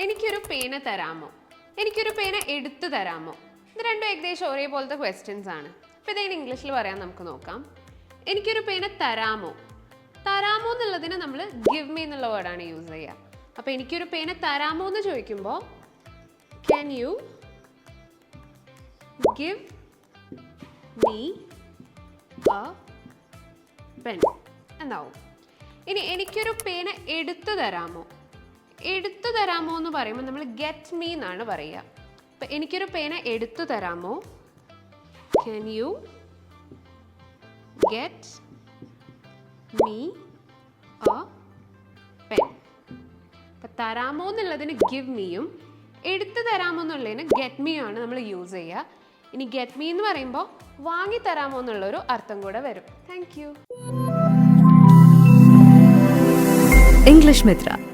എനിക്കൊരു പേന തരാമോ? എനിക്കൊരു പേന എടുത്തു തരാമോ? ഇത് രണ്ടും ഏകദേശം ഒരേപോലത്തെ ക്വസ്റ്റ്യൻസ് ആണ്. അപ്പോൾ ഇതേ ഇംഗ്ലീഷിൽ പറയാൻ നമുക്ക് നോക്കാം. എനിക്കൊരു പേന തരാമോ? തരാമോ എന്നുള്ളതിന് നമ്മൾ ഗിവ് മീ എന്നുള്ള വേർഡാണ് യൂസ് ചെയ്യുക. അപ്പോൾ എനിക്കൊരു പേന തരാമോ എന്ന് ചോദിക്കുമ്പോൾ can you give me a pen എന്നാവും. ഇനി എനിക്കൊരു പേന എടുത്തു തരാമോ? എടുത്തു തരാമോ എന്ന് പറയുമ്പോൾ നമ്മൾ ഗെറ്റ് മീ എന്നാണ് പറയുക. അപ്പം എനിക്കൊരു പേന എടുത്തു തരാമോ? Can you get me a pen അപ്പം തരാമോ എന്നുള്ളതിന് ഗിവ് മീയും എടുത്തു തരാമോ എന്നുള്ളതിന് ഗെറ്റ് മീ ആണ് നമ്മൾ യൂസ് ചെയ്യുക. ഇനി ഗെറ്റ് മീ എന്ന് പറയുമ്പോൾ വാങ്ങി തരാമോ എന്നുള്ളൊരു അർത്ഥം കൂടെ വരും. Thank you English Mitra.